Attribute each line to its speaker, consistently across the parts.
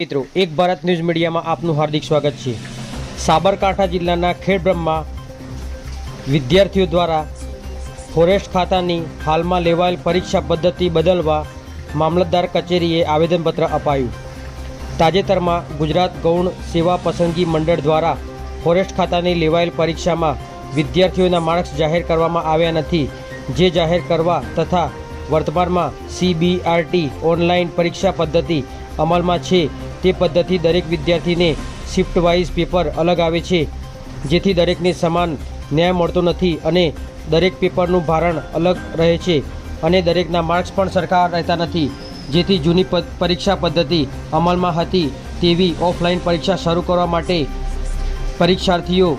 Speaker 1: મિત્રો, એક ભારત ન્યૂઝ મીડિયામાં આપનું હાર્દિક સ્વાગત છે. સાબરકાંઠા જિલ્લાના ખેડબ્રહ્મા વિદ્યાર્થીઓ દ્વારા ફોરેસ્ટ ખાતાની હાલમાં લેવાયેલ પરીક્ષા પદ્ધતિ બદલવા મામલતદાર કચેરીએ આવેદનપત્ર અપાયું. તાજેતરમાં ગુજરાત ગૌણ સેવા પસંદગી મંડળ દ્વારા ફોરેસ્ટ ખાતાની લેવાયેલ પરીક્ષામાં વિદ્યાર્થીઓના માર્ક્સ જાહેર કરવામાં આવ્યા નથી. જે જાહેર કરવા તથા વર્તમાનમાં સીબીઆરટી ઓનલાઈન પરીક્ષા પદ્ધતિ અમલમાં છે તે પદ્ધતિ દરેક વિદ્યાર્થીને શિફ્ટ વાઇઝ પેપર અલગ આવે છે, જેથી દરેકને સમાન ન્યાય મળતો નથી અને દરેક પેપરનું ભારણ અલગ રહે છે અને દરેકના માર્ક્સ પણ સરખા રહેતા નથી, જેથી જૂની પરીક્ષા પદ્ધતિ અમલમાં હતી તેવી ઓફલાઈન પરીક્ષા શરૂ કરવા માટે પરીક્ષાર્થીઓ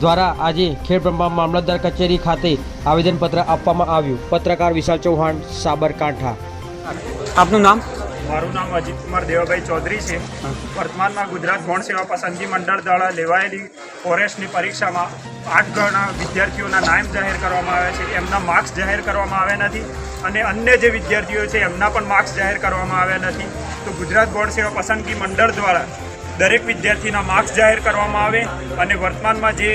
Speaker 1: દ્વારા આજે ખેડબ્રહ્મા મામલતદાર કચેરી ખાતે આવેદનપત્ર આપવામાં આવ્યું. પત્રકાર વિશાલ ચૌહાણ, સાબરકાંઠા.
Speaker 2: આપનું નામ?
Speaker 3: મારું નામ અજીત કુમાર દેવાભાઈ ચૌધરી છે. વર્તમાનમાં ગુજરાત ગૌણ સેવા પસંદગી મંડળ દ્વારા લેવાયેલી ફોરેસ્ટની પરીક્ષામાં આઠ ગણા વિદ્યાર્થીઓના નામ જાહેર કરવામાં આવ્યા છે. એમના માર્ક્સ જાહેર કરવામાં આવ્યા નથી અને અન્ય જે વિદ્યાર્થીઓ છે, એમના પણ માર્ક્સ જાહેર કરવામાં આવ્યા નથી. તો ગુજરાત ગૌણ સેવા પસંદગી મંડળ દ્વારા દરેક વિદ્યાર્થીના માર્ક્સ જાહેર કરવામાં આવે અને વર્તમાનમાં જે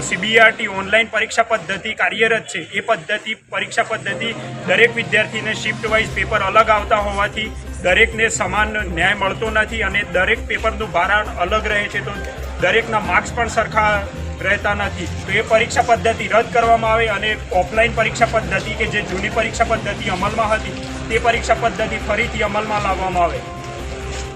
Speaker 3: સીબીઆરટી ઓનલાઈન પરીક્ષા પદ્ધતિ કાર્યરત છે. એ પદ્ધતિ, પરીક્ષા પદ્ધતિ દરેક વિદ્યાર્થીને શિફ્ટ વાઇઝ પેપર અલગ આવતા હોવાથી દરેકને સમાન ન્યાય મળતો નથી અને દરેક પેપરનું ભારણ અલગ રહે છે તો દરેકના માર્ક્સ પણ સરખા રહેતા નથી. તો એ પરીક્ષા પદ્ધતિ રદ કરવામાં આવે અને ઓફલાઈન પરીક્ષા પદ્ધતિ કે જે જૂની પરીક્ષા પદ્ધતિ અમલમાં હતી તે પરીક્ષા પદ્ધતિ ફરીથી અમલમાં લાવવામાં આવે.